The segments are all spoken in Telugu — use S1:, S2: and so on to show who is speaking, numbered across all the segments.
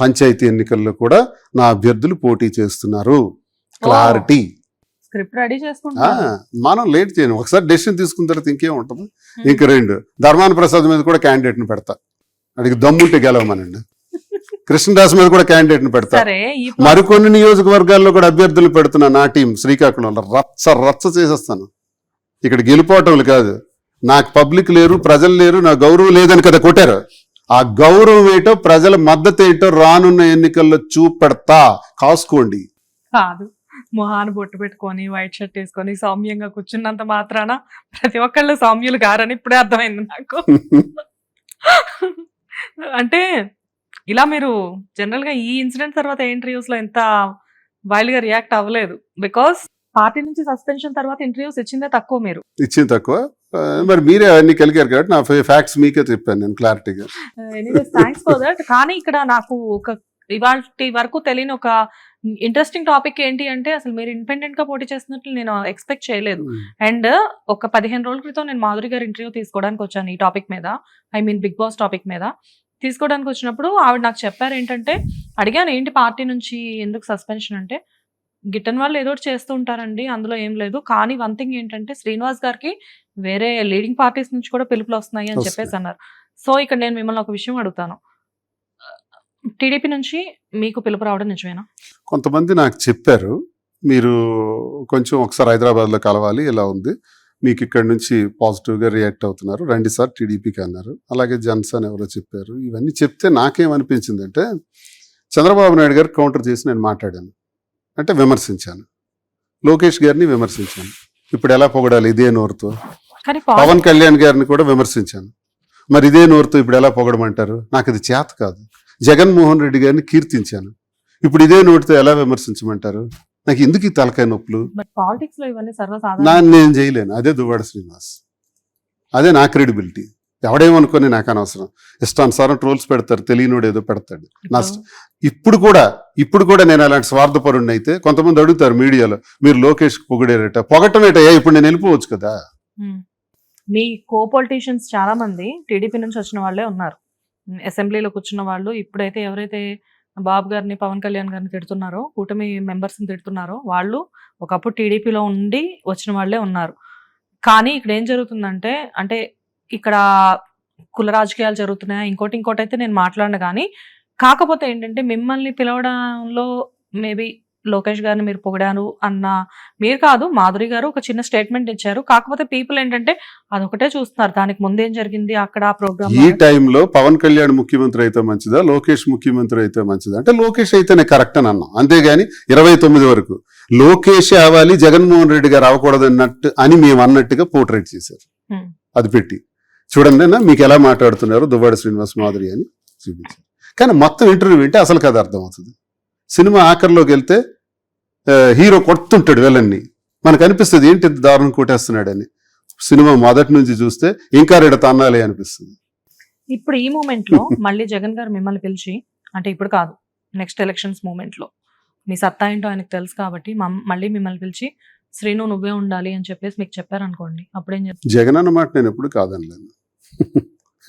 S1: పంచాయతీ ఎన్నికల్లో కూడా నా అభ్యర్థులు పోటీ చేస్తున్నారు. క్లారిటీ.
S2: స్క్రిప్ట్ రెడీ
S1: మనం లేట్ చేయను. ఒకసారి డెసిషన్ తీసుకున్న తర్వాత ఇంకేం ఉంటుంది. ఇంక రెండు. ధర్మాన ప్రసాద్ మీద కూడా candidate ని పెడతా. అడిగి దమ్ముంటే గెలవమనండి. కృష్ణదాస్ మీద కూడా candidate ని పెడతా. మరికొన్ని నియోజకవర్గాల్లో కూడా అభ్యర్థులు పెడుతున్నా నా టీం శ్రీకాకుళంలో రచ్చ రచ్చ చేసేస్తాను. ఇక్కడ గెలిపోవటం కాదు. నాకు పబ్లిక్ లేరు ప్రజలు లేరు నా గౌరవం లేదని కదా కొట్టారు. ఆ గౌరవం ఏంటో ప్రజల మద్దతు ఏంటో రానున్న ఎన్నికల్లో చూపెడతా. కాసుకోండి.
S2: కాదు. మొహాన్ని బొట్టు పెట్టుకొని వైట్ షర్ట్ వేసుకొని సౌమ్యంగా కూర్చున్నంత మాత్రాన ప్రతి ఒక్కళ్ళు సౌమ్యులు గారని ఇప్పుడే అర్థమైంది నాకు. అంటే ఇలా మీరు జనరల్గా ఈ ఇన్సిడెంట్ తర్వాత ఇంటర్వ్యూస్లో ఎంత వైల్డ్గా రియాక్ట్ అవ్వలేదు. బికాస్ పార్టీ నుంచి సస్పెన్షన్ తర్వాత ఇంటర్వ్యూస్ ఇచ్చిందే తక్కువ మీరు.
S1: ఇచ్చింది తక్కువ. మరి మీరే అన్ని కలిగారు కాబట్టి నా ఫ్యాక్ట్స్ మీకే చెప్పాను నేను క్లారిటీగా.
S2: థ్యాంక్స్ ఫర్ దట్ కానీ ఇక్కడ నాకు ఒక ఇవాళ వరకు తెలియని ఒక ఇంట్రెస్టింగ్ టాపిక్ ఏంటి అంటే అసలు మీరు ఇండిపెండెంట్గా పోటీ చేస్తున్నట్లు నేను ఎక్స్పెక్ట్ చేయలేదు. అండ్ ఒక పదిహేను రోజుల క్రితం నేను మాధురి గారి ఇంటర్వ్యూ తీసుకోవడానికి వచ్చాను ఈ టాపిక్ మీద. I mean big boss topic మీద. తీసుకోవడానికి వచ్చినప్పుడు ఆవిడ నాకు చెప్పారు ఏంటంటే అడిగాను ఏంటి పార్టీ నుంచి ఎందుకు సస్పెన్షన్ అంటే గిట్టన్ వాళ్ళు ఏదో చేస్తూ ఉంటారండి అందులో ఏం లేదు. కానీ వన్ థింగ్ ఏంటంటే శ్రీనివాస్ గారికి వేరే లీడింగ్ పార్టీస్ నుంచి కూడా పిలుపులు వస్తున్నాయి అని. చెప్పేసి అన్నారు. సో ఇక్కడ నేను మిమ్మల్ని ఒక విషయం అడుగుతాను. టీడీపీ నుంచి మీకు పిలుపు రావడం నిజమేనా?
S1: కొంతమంది నాకు చెప్పారు మీరు కొంచెం ఒకసారి హైదరాబాద్లో కలవాలి ఇలా ఉంది. మీకు ఇక్కడ నుంచి పాజిటివ్గా రియాక్ట్ అవుతున్నారు. రండి సార్ టీడీపీకి అన్నారు. అలాగే జన్సన్ ఎవరో చెప్పారు. ఇవన్నీ చెప్తే నాకేమనిపించింది అంటే చంద్రబాబు నాయుడు గారు కౌంటర్ చేసి నేను మాట్లాడాను. అంటే విమర్శించాను. లోకేష్ గారిని విమర్శించాను. ఇప్పుడు ఎలా పొగడాలి ఇదే నోరుతో? పవన్ కళ్యాణ్ గారిని కూడా విమర్శించాను. మరి ఇదే నోరుతో ఇప్పుడు ఎలా పొగడమంటారు? నాకు ఇది చేత కాదు. జగన్మోహన్ రెడ్డి గారిని కీర్తించాను. ఇప్పుడు ఇదే నోటితో ఎలా విమర్శించమంటారు? నాకు ఎందుకు ఈ తలకాయ నొప్పులు?
S2: బట్ పాలిటిక్స్లో ఇవన్నీ
S1: నా
S2: సర్వసాధారణ
S1: నేను చేయలేను. అదే దువ్వాడ శ్రీనివాస్. అదే నా క్రెడిబిలిటీ. ఎవడేమనుకొని నాకు అనవసరం. ఇష్టానుసారం ట్రోల్స్ పెడతారు తెలియనోడు ఏదో పెడతాడు. నష్టం ఇప్పుడు? కూడా ఇప్పుడు కూడా నేను అలాంటి స్వార్థపరుణ్ణి అయితే కొంతమంది అడుగుతారు మీడియాలో మీరు లోకేష్ పొగిడేరట పొగటమేటయ్యా ఇప్పుడు నేను వెళ్ళిపోవచ్చు కదా.
S2: మీ కో పొలిటీషియన్స్ చాలా మంది టీడీపీ నుంచి వచ్చిన వాళ్ళే ఉన్నారు. అసెంబ్లీలో కూర్చున్న వాళ్ళు ఇప్పుడైతే ఎవరైతే బాబు గారిని పవన్ కళ్యాణ్ గారిని తిడుతున్నారో కూటమి మెంబర్స్ని తిడుతున్నారో వాళ్ళు ఒకప్పుడు టీడీపీలో ఉండి వచ్చిన వాళ్ళే ఉన్నారు. కానీ ఇక్కడ ఏం జరుగుతుందంటే అంటే ఇక్కడ కుల రాజకీయాలు జరుగుతున్నాయా? ఇంకోటి ఇంకోటి అయితే నేను మాట్లాడను కానీ కాకపోతే ఏంటంటే మిమ్మల్ని పిలవడంలో మేబీ లోకేష్ గారిని మీరు పొగిడారు అన్న మీరు కాదు మాధురి గారు ఒక చిన్న స్టేట్మెంట్ ఇచ్చారు. కాకపోతే పీపుల్ ఏంటంటే అదొకటే చూస్తున్నారు. దానికి ముందేం జరిగింది? అక్కడ ఆ ప్రోగ్రామ్
S1: ఈ టైంలో పవన్ కళ్యాణ్ ముఖ్యమంత్రి అయితే మంచిదా? లోకేష్ ముఖ్యమంత్రి అయితే మంచిదా? అంటే లోకేష్ అయితేనే కరెక్ట్ అని అన్నాం. అంతేగాని ఇరవై తొమ్మిది వరకు లోకేష్ అవ్వాలి జగన్మోహన్ రెడ్డి గారు అవ్వకూడదు అన్నట్టు అని మేము అన్నట్టుగా పోర్ట్రేట్ చేశారు. అది పెట్టి. చూడండి అన్న మీకు ఎలా మాట్లాడుతున్నారు దువ్వాడ శ్రీనివాస్ మాధురి అని చూపించారు. కానీ మొత్తం ఇంటర్వ్యూ వింటే అసలు కథ అర్థమవుతుంది. సినిమా ఆఖరిలోకి వెళ్తే హీరో కొడుతుంటాడు వెళ్ళన్ని మనకు అనిపిస్తుంది ఏంటి ఇంత దారుణం కొట్టేస్తున్నాడని. సినిమా మొదటి నుంచి చూస్తే ఇంకా రెడ తన్నాలి అనిపిస్తుంది.
S2: ఇప్పుడు ఈ మూమెంట్లో మళ్ళీ జగన్ గారు మిమ్మల్ని పిలిచి అంటే ఇప్పుడు కాదు నెక్స్ట్ ఎలక్షన్స్ మూమెంట్లో మీ సత్తా ఏంటో ఆయనకు తెలుసు కాబట్టి మళ్ళీ మిమ్మల్ని పిలిచి శ్రీను నువ్వే ఉండాలి అని చెప్పేసి మీకు చెప్పారనుకోండి అప్పుడేం చెప్తారు
S1: జగన్ అన్నమాట నేను ఎప్పుడు కాదనలేను.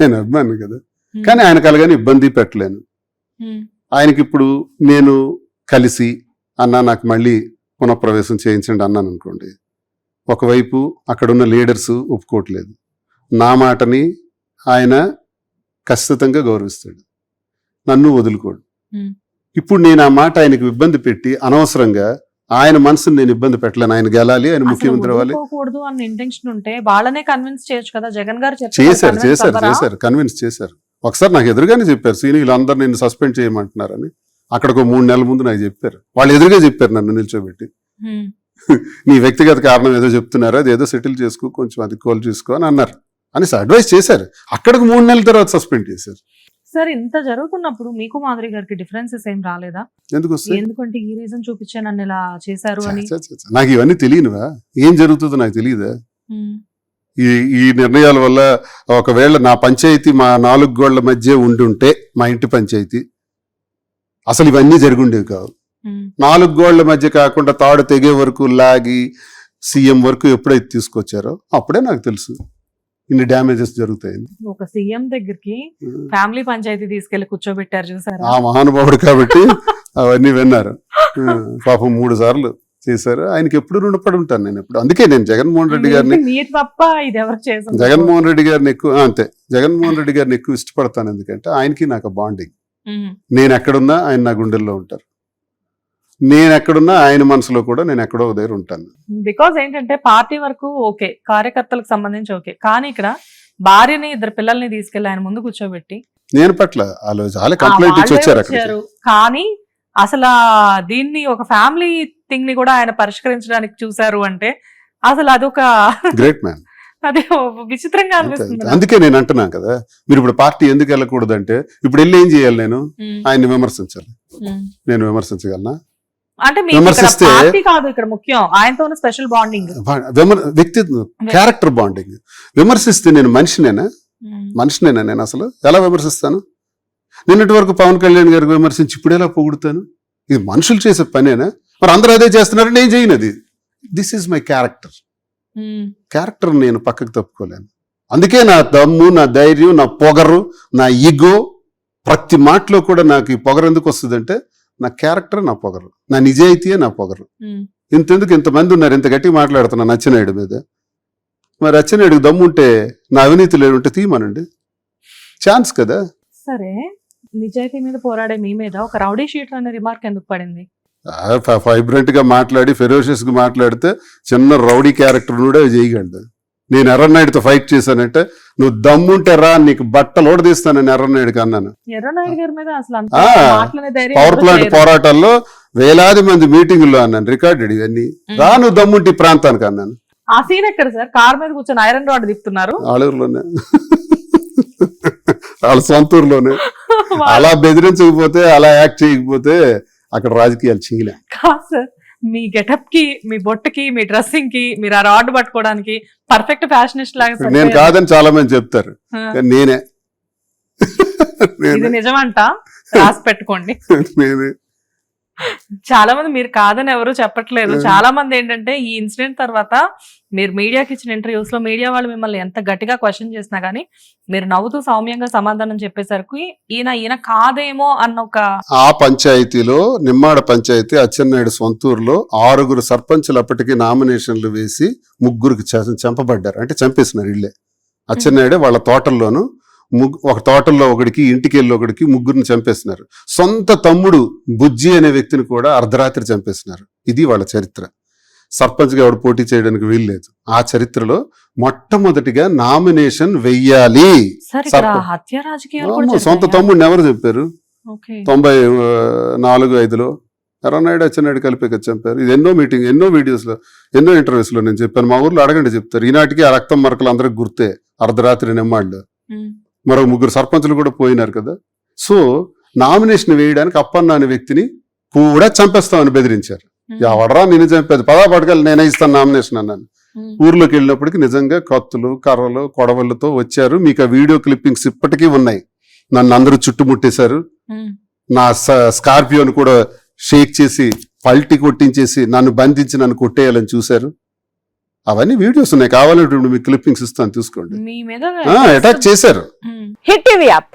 S1: నేను అభిమాని కదా. కానీ ఆయన కలగాని ఇబ్బంది పెట్టలేను. ఆయనకి ఇప్పుడు నేను కలిసి అన్న నాకు మళ్ళీ పునఃప్రవేశం చేయించండి అన్నాను అనుకోండి. ఒకవైపు అక్కడున్న లీడర్స్ ఒప్పుకోవట్లేదు. నా మాటని ఆయన ఖచ్చితంగా గౌరవిస్తాడు. నన్ను వదులుకోడు.
S2: Hmm.
S1: ఇప్పుడు నేను ఆ మాట ఆయనకు ఇబ్బంది పెట్టి అనవసరంగా ఆయన మనసుని నేను ఇబ్బంది పెట్టలేను. ఆయన గెలాలి ఆయన ముఖ్యమంత్రి అవ్వాలి.
S2: కూడదు అన్న ఇంటెన్షన్ ఉంటే వాళ్ళనే కన్విన్స్ చేయొచ్చు కదా. జగన్ గారు చెప్పారు,
S1: చేశారు చేశారు? చేశారు కన్విన్స్ చేశారు. ఒకసారి నాకు ఎదురుగానే చెప్పారు సీని వీళ్ళందరూ నిన్ను సస్పెండ్ చేయమంటున్నారని. అక్కడికి ఒక మూడు నెలల ముందు నాకు చెప్పారు. వాళ్ళు ఎదురుగా చెప్పారు నన్ను నిల్చోబెట్టి. నీ వ్యక్తిగత కారణం ఏదో చెప్తున్నారు అది ఏదో సెటిల్ చేసుకో కొంచెం అది కోల్ చూసుకో అని అన్నారు. అని అడ్వైస్ చేశారు. అక్కడికి మూడు నెలల తర్వాత సస్పెండ్ చేశారు.
S2: సార్ ఇంత జరుగుతున్నప్పుడు మీకు మాధురి గారికి డిఫరెన్సెస్ ఏం రాలేదా?
S1: ఎందుకు
S2: ఎందుకంటే ఈ రీజన్ చూపించే నన్ను ఇలా చేశారు అని.
S1: నాకు ఇవన్నీ తెలియనువా? ఏం జరుగుతుందో నాకు తెలియదా. ఈ ఈ నిర్ణయాల వల్ల ఒకవేళ నా పంచాయతీ మా నాలుగు గోళ్ళ మధ్య ఉండుంటే మా ఇంటి పంచాయతీ అసలు ఇవన్నీ జరుగుండేవి కావు. నాలుగు గోళ్ళ మధ్య కాకుండా తాడు తెగే వరకు లాగి సీఎం వరకు ఎప్పుడైతే తీసుకొచ్చారో అప్పుడే నాకు తెలుసు. ఇన్ని డ్యామేజెస్ జరుగుతాయని
S2: ఒక సీఎం దగ్గరికి ఫ్యామిలీ పంచాయతీ తీసుకెళ్ళి కూర్చోబెట్టారు చూసారా?
S1: ఆ మహానుభావుడు కాబట్టి అవన్నీ విన్నారు. పాపం మూడు సార్లు చేశారు. ఆయనకి ఎప్పుడు రుణపడి ఉంటాను నేను ఎప్పుడు. అందుకే నేను జగన్మోహన్ రెడ్డి గారిని
S2: మీరు తప్ప ఇది ఎవరు చేసారు
S1: జగన్మోహన్ రెడ్డి గారిని ఎక్కువ అంతే. జగన్మోహన్ రెడ్డి గారిని ఎక్కువ ఇష్టపడతాను ఎందుకంటే ఆయనకి నాకు బాండింగ్. నేను ఎక్కడున్నా ఆయన నా గుండెల్లో ఉంటారు. నేను ఎక్కడున్నా ఆయన మనసులో కూడా నేను ఎక్కడో దగ్గర ఉంటాను.
S2: బికాజ్ ఏంటంటే పార్టీ వరకు ఓకే కార్యకర్తలకు సంబంధించి ఓకే. కానీ ఇక్కడ భార్యని ఇద్దరు పిల్లల్ని తీసుకెళ్ళి ఆయన ముందు కూర్చోబెట్టి
S1: నేను పట్ల వాళ్ళు చాలా కంప్లైంట్ ఇచ్చి
S2: వాళ్ళే
S1: వచ్చారు అక్కడ
S2: వచ్చారు. కానీ అసలు ఆ దీన్ని ఒక ఫ్యామిలీ థింగ్ని కూడా ఆయన పరిష్కరించడానికి చూసారు అంటే అసలు అదొక
S1: గ్రేట్ మ్యాన్
S2: అదే విచిత్రంగా అనిపిస్తుంది నాకు.
S1: అందుకే నేను అంటున్నాను కదా మీరు ఇప్పుడు పార్టీ ఎందుకు వెళ్ళకూడదంటే ఇప్పుడు వెళ్ళి ఏం చేయాలి నేను?
S2: ఉమ్,
S1: ఆయన్ని విమర్శించాలి.
S2: ఉమ్.
S1: నేను విమర్శించగలనా?
S2: అంటే పార్టీ కాదు ఇక్కడ ముఖ్యం. ఆయనతో స్పెషల్ బాండింగ్.
S1: వ్యక్తిత్వం క్యారెక్టర్ బాండింగ్. విమర్శిస్తే నేను మనిషినేనా? మనిషినేనా నేను అసలు? ఎలా విమర్శిస్తాను? నిన్నటి వరకు పవన్ కళ్యాణ్ గారికి విమర్శించి ఇప్పుడు ఎలా పొగుడుతాను? ఇది మనుషులు చేసే పనేనా? మరి అందరూ అదే చేస్తున్నారు నేను చేయను అది. This is my character character నేను పక్కకు తప్పుకోలేను. అందుకే నా దమ్ము నా ధైర్యం నా పొగరు నా ఈగో ప్రతి మాటలో కూడా నాకు ఈ పొగరు ఎందుకు వస్తుందంటే నా క్యారెక్టర్ నా పొగరు. నా నిజాయితీయే నా పొగరు. ఇంతెందుకు ఇంతమంది ఉన్నారు ఇంత గట్టిగా మాట్లాడుతున్నా నచ్చినాయుడు మీద? మరి అచ్చెన్నాయుడికి దమ్ముంటే నా అవినీతి లేకుంటే తీయమనండి. ఛాన్స్ కదా?
S2: సరే నిజాయితీ మీద పోరాడే మీ మీద ఒక రౌడీ షీటర్ అనే రిమార్క్ ఎందుకు పడింది?
S1: వైబ్రెంట్గా మాట్లాడి ఫెరోషియస్గా మాట్లాడితే చిన్న రౌడీ క్యారెక్టర్ కూడా చేయగలడు నేను ఎర్రనాయుడితో ఫైట్ చేశానంటే నువ్వు దమ్ముంటే రా నీకు బట్టలు ఓడదీస్తానని ఎర్రనాయుడికి అన్నాను. Power plant. పోరాటాల్లో వేలాది మంది మీటింగుల్లో అన్నాను రికార్డెడ్ ఇవన్నీ. రా నువ్వు దమ్ముంటి ప్రాంతానికి అన్నాను.
S2: ఆ సీన్ ఎక్కడ సార్? కార్ మీద కూర్చొని ఐరన్ రాడ్ తిప్పుతున్నారు.
S1: ఆలూరులోనే. వాళ్ళ సొంత ఊర్లోనే. అలా బెదిరించకపోతే అలా యాక్ట్ చేయకపోతే అక్కడ రాజకీయాలు చేయలే
S2: కాదు సార్. మీ గెటప్కి మీ బొట్టుకి మీ డ్రెస్సింగ్కి మీరు ఆ రాడ్ పట్టుకోవడానికి పర్ఫెక్ట్ ఫ్యాషనిస్ట్ లాగా
S1: నేను. కాదని చాలా మంది చెప్తారు నేనే.
S2: ఇది నిజమంట. రాసి పెట్టుకోండి. చాలా మంది మీరు కాదని ఎవరు చెప్పట్లేదు. చాలా మంది ఏంటంటే ఈ ఇన్సిడెంట్ తర్వాత మీరు మీడియాకి ఇచ్చిన ఇంటర్వ్యూస్లో మీడియా వాళ్ళు మిమ్మల్ని ఎంత గట్టిగా క్వశ్చన్ చేసినా కానీ మీరు నవ్వుతూ సౌమ్యంగా సమాధానం చెప్పేసరికి ఈయన ఈయన కాదేమో అన్న ఒక
S1: ఆ పంచాయతీలో నిమ్మాడ పంచాయతీ అచ్చెన్నాయుడు సొంతూరులో ఆరుగురు సర్పంచులు అప్పటికి నామినేషన్లు వేసి ముగ్గురికి చ- చంపబడ్డారు. అంటే చంపేసినారు ఇళ్ళే. అచ్చెన్నాయుడే వాళ్ళ తోటల్లోను ముగ్గు ఒక తోటల్లో ఒకడికి ఇంటికి వెళ్ళి ఒకడికి ముగ్గురిని చంపేసినారు. సొంత తమ్ముడు బుజ్జి అనే వ్యక్తిని కూడా అర్ధరాత్రి చంపేసినారు. ఇది వాళ్ళ చరిత్ర. సర్పంచ్గా ఎవడు పోటీ చేయడానికి వీల్లేదు ఆ చరిత్రలో మొట్టమొదటిగా నామినేషన్ వెయ్యాలి. సొంత? తమ్ముడిని ఎవరు చెప్పారు తొంభై నాలుగు ఐదులో? ఎర్రనాయుడు అచ్చెన్నాయుడు కలిపి కదా చంపారు. ఇది ఎన్నో మీటింగ్ ఎన్నో వీడియోస్లో ఎన్నో ఇంటర్వ్యూస్లో నేను చెప్పాను. మా ఊర్లో అడగండి చెప్తారు. ఈనాటికి ఆ రక్తం మరకలు అందరికి గుర్తే అర్ధరాత్రి నిమ్మాళ్ళు. మరో ముగ్గురు సర్పంచులు కూడా పోయినారు కదా. సో నామినేషన్ వేయడానికి అప్పన్న అనే వ్యక్తిని కూడా చంపేస్తామని బెదిరించారు. ఎవడరా నేను చంపేది. పదా పడకలు నేనే ఇస్తాను నామినేషన్ అన్నాను. ఊర్లోకి వెళ్ళినప్పటికి నిజంగా కత్తులు కర్రలు కొడవళ్ళతో వచ్చారు. మీకు ఆ వీడియో క్లిప్పింగ్స్ ఇప్పటికీ ఉన్నాయి. నన్ను అందరూ చుట్టుముట్టేశారు. నా స్కార్పియోను కూడా షేక్ చేసి పల్టీ కొట్టించేసి నన్ను బంధించి నన్ను కొట్టేయాలని చూశారు. అవన్నీ వీడియోస్ ఉన్నాయి. కావాలంటే మీకు క్లిప్పింగ్స్ ఇస్తాను చూసుకోండి. అటాక్ చేశారు.
S3: Hit TV app.